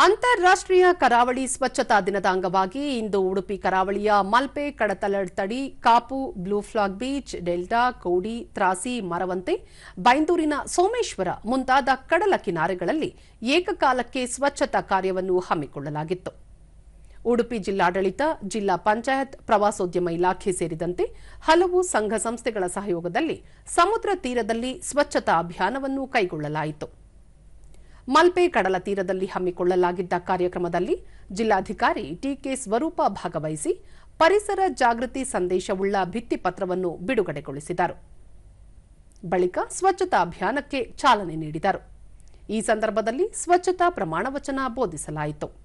ಅಂತಾರಾಷ್ಟ್ರೀಯ ಕರಾವಳಿ ಸ್ವಚ್ಛತಾ ದಿನದ ಅಂಗವಾಗಿ ಇಂದು ಉಡುಪಿ ಕರಾವಳಿಯ Malpe ಕಡತಲತಡಿ Kapu, blue flag beach, delta, Kodi, Trasi, Maravanthe ಬೈಂದೂರಿನ Someshwara ಮುಂತಾದ ಕಡಲ ಕಿನಾರೆಗಳಲ್ಲಿ ಏಕಕಾಲಕ್ಕೆ ಸ್ವಚ್ಛತಾ ಕಾರ್ಯವನ್ನು ಹಮ್ಮಿಕೊಳ್ಳಲಾಗಿತ್ತು. ಉಡುಪಿ ಜಿಲ್ಲಾಡಳಿತ, ಜಿಲ್ಲಾ ಪಂಚಾಯತ್, ಪ್ರವಾಸೋದ್ಯಮ ಇಲಾಖೆ ಸೇರಿದಂತೆ ಹಲವು ಸಂಘ ಸಂಸ್ಥೆಗಳ ಸಹಯೋಗದಲ್ಲಿ ಸಮುದ್ರ ತೀರದಲ್ಲಿ ಸ್ವಚ್ಛತಾ ಅಭಿಯಾನವನ್ನು ಕೈಗೊಳ್ಳಲಾಯಿತು. ಮಲ್ಪೆ ಕಡಲ ತೀರದಲ್ಲಿ ಹಮ್ಮಿಕೊಳ್ಳಲಾಗಿದ್ದ ಕಾರ್ಯಕ್ರಮದಲ್ಲಿ ಜಿಲ್ಲಾಧಿಕಾರಿ ಟಿಕೆ ಸ್ವರೂಪ ಭಾಗವಹಿಸಿ ಪರಿಸರ ಜಾಗೃತಿ ಸಂದೇಶವುಳ್ಳ ಭಿತ್ತಿಪತ್ರವನ್ನು ಬಿಡುಗಡೆಗೊಳಿಸಿದರು. ಬಳಿಕ ಸ್ವಚ್ಛತಾ ಅಭಿಯಾನಕ್ಕೆ ಚಾಲನೆ ನೀಡಿದರು. ಈ ಸಂದರ್ಭದಲ್ಲಿ ಸ್ವಚ್ಛತಾ ಪ್ರಮಾಣವಚನ ಬೋಧಿಸಲಾಯಿತು.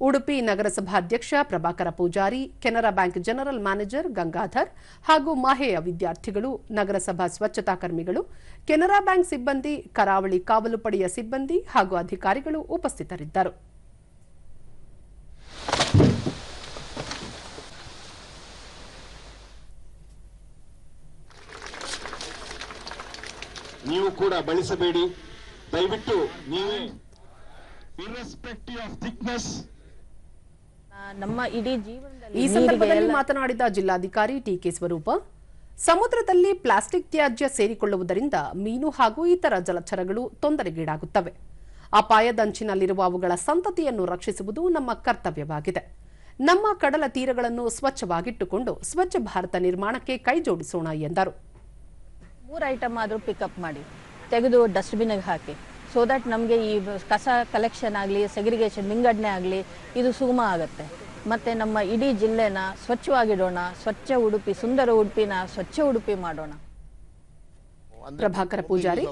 Udupi ನಗರಸಭಾಧ್ಯಕ್ಷ Prabhakar Poojary Canara bank general manager Gangadhar ಹಾಗೂ ಮಾಹೆಯ ವಿದ್ಯಾರ್ಥಿಗಳು ನಗರಸಭಾ ಸ್ವಚ್ಛತಾ ಕರ್ಮಿಗಳು ಕೆನರಾ ಬ್ಯಾಂಕ್ ಸಿಬ್ಬಂದಿ ಕರಾವಳಿ ಕಾವಲು ಪಡೆಯ ಸಿಬ್ಬಂದಿ ಹಾಗೂ ಅಧಿಕಾರಿಗಳು ಉಪಸ್ಥಿತರಿದ್ದರು. ನೀವು ಕೂಡ ಬಳಸಬೇಡಿ ದಯವಿಟ್ಟು ನೀವೇ ಇರ್ರೆಸ್ಪೆಕ್ಟಿವ್ ಆಫ್ ಥಿಕ್ನೆಸ್ ನಮ್ಮ ಇಡೀ ಜೀವನದಲ್ಲಿ ಈ ಸಂದರ್ಭದಲ್ಲಿ ಮಾತನಾಡಿದ ಜಿಲ್ಲಾಧಿಕಾರಿ ಟಿಕೆ ಸ್ವರೂಪ ಸಮುದ್ರದಲ್ಲಿ ಪ್ಲಾಸ್ಟಿಕ್ ತ್ಯಾಜ್ಯ ಸೇರಿಕೊಳ್ಳುವುದರಿಂದ ಮೀನು ಹಾಗೂ ಇತರ ಜಲಚರಗಳು ತೊಂದರೆಗೀಡಾಗುತ್ತವೆ. ಅಪಾಯದಂಚಿನಲ್ಲಿರುವ ಅವುಗಳ ಸಂತತಿಯನ್ನು ರಕ್ಷಿಸುವುದು ನಮ್ಮ ಕರ್ತವ್ಯವಾಗಿದೆ. ನಮ್ಮ ಕಡಲ ತೀರಗಳನ್ನು ಸ್ವಚ್ಛವಾಗಿಟ್ಟುಕೊಂಡು ಸ್ವಚ್ಛ ಭಾರತ ನಿರ್ಮಾಣಕ್ಕೆ ಕೈಜೋಡಿಸೋಣ ಎಂದರು. ಮೂರು ಐಟಮ್ ಆದರೂ ಪಿಕಪ್ ಮಾಡಿ. ತೆಗೆದು ಡಸ್ಟ್ಬಿನ್ಗೆ ಹಾಕಿ. ಸೊ ದಟ್ ನಮಗೆ ಈ ಕಸ ಕಲೆಕ್ಷನ್ ಆಗಲಿ ಸೆಗ್ರಿಗೇಷನ್ ವಿಂಗಡಣೆ ಆಗಲಿ ಇದು ಸುಗಮ ಆಗುತ್ತೆ. ಮತ್ತು ನಮ್ಮ ಇಡೀ ಜಿಲ್ಲೆನ ಸ್ವಚ್ಛವಾಗಿಡೋಣ ಸ್ವಚ್ಛ ಉಡುಪಿ ಸುಂದರ ಉಡುಪಿನ ಸ್ವಚ್ಛ ಉಡುಪಿ ಮಾಡೋಣ. ಪ್ರಭಾಕರ ಪೂಜಾರಿ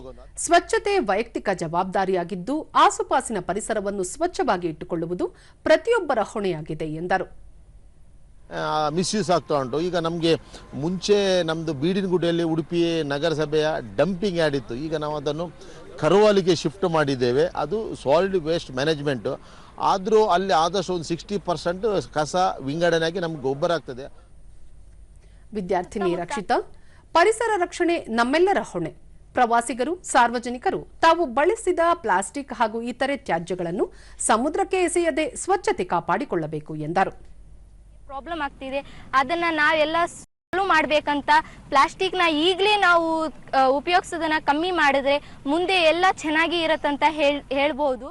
ಸ್ವಚ್ಛತೆ ವೈಯಕ್ತಿಕ ಜವಾಬ್ದಾರಿಯಾಗಿದ್ದು ಆಸುಪಾಸಿನ ಪರಿಸರವನ್ನು ಸ್ವಚ್ಛವಾಗಿ ಇಟ್ಟುಕೊಳ್ಳುವುದು ಪ್ರತಿಯೊಬ್ಬರ ಹೊಣೆಯಾಗಿದೆ ಎಂದರು. ಮಿಸ್ಯೂಸ್ ಆಗ್ತಾ ಉಂಟು. ಈಗ ನಮಗೆ ಮುಂಚೆ ನಮ್ಮದು ಬೀಡಿನಗುಡಿಯಲ್ಲಿ ಉಡುಪಿ ನಗರಸಭೆಯ ಡಂಪಿಂಗ್ ಯಾರ್ಡ್ ಇತ್ತು. ಈಗ ನಾವು ಅದನ್ನು ಕರುವಾಲಿಗೆ ಶಿಫ್ಟ್ ಮಾಡಿದ್ದೇವೆ. ಅದು ಸಾಲಿಡ್ ವೇಸ್ಟ್ ಮ್ಯಾನೇಜ್ಮೆಂಟು ಆದರೂ ಅಲ್ಲಿ ಆದಷ್ಟು ಒಂದು ಸಿಕ್ಸ್ಟಿ ಪರ್ಸೆಂಟ್ ಕಸ ವಿಂಗಡಣೆಯಾಗಿ ನಮ್ಗೆ ಗೊಬ್ಬರ ಆಗ್ತದೆ. ವಿದ್ಯಾರ್ಥಿನಿ ರಕ್ಷಿತಾ, ಪರಿಸರ ರಕ್ಷಣೆ ನಮ್ಮೆಲ್ಲರ ಹೊಣೆ. ಪ್ರವಾಸಿಗರು, ಸಾರ್ವಜನಿಕರು, ತಾವು ಬಳಸಿದ ಪ್ಲಾಸ್ಟಿಕ್ ಹಾಗೂ ಇತರೆ ತ್ಯಾಜ್ಯಗಳನ್ನು ಸಮುದ್ರಕ್ಕೆ ಎಸೆಯದೆ ಸ್ವಚ್ಛತೆ ಕಾಪಾಡಿಕೊಳ್ಳಬೇಕು ಎಂದರು. ಪ್ರಾಬ್ಲಮ್ ಆಗ್ತಿದೆ. ಅದನ್ನ ನಾವೆಲ್ಲ ಮಾಡ್ಬೇಕಂತ ನ ಈಗಲೇ ನಾವು ಉಪಯೋಗಿಸೋದನ್ನ ಕಮ್ಮಿ ಮಾಡಿದ್ರೆ ಮುಂದೆ ಎಲ್ಲ ಚೆನ್ನಾಗಿ ಇರತ್ತಂತ ಹೇಳ್, ಹೇಳ್ಬೋದು.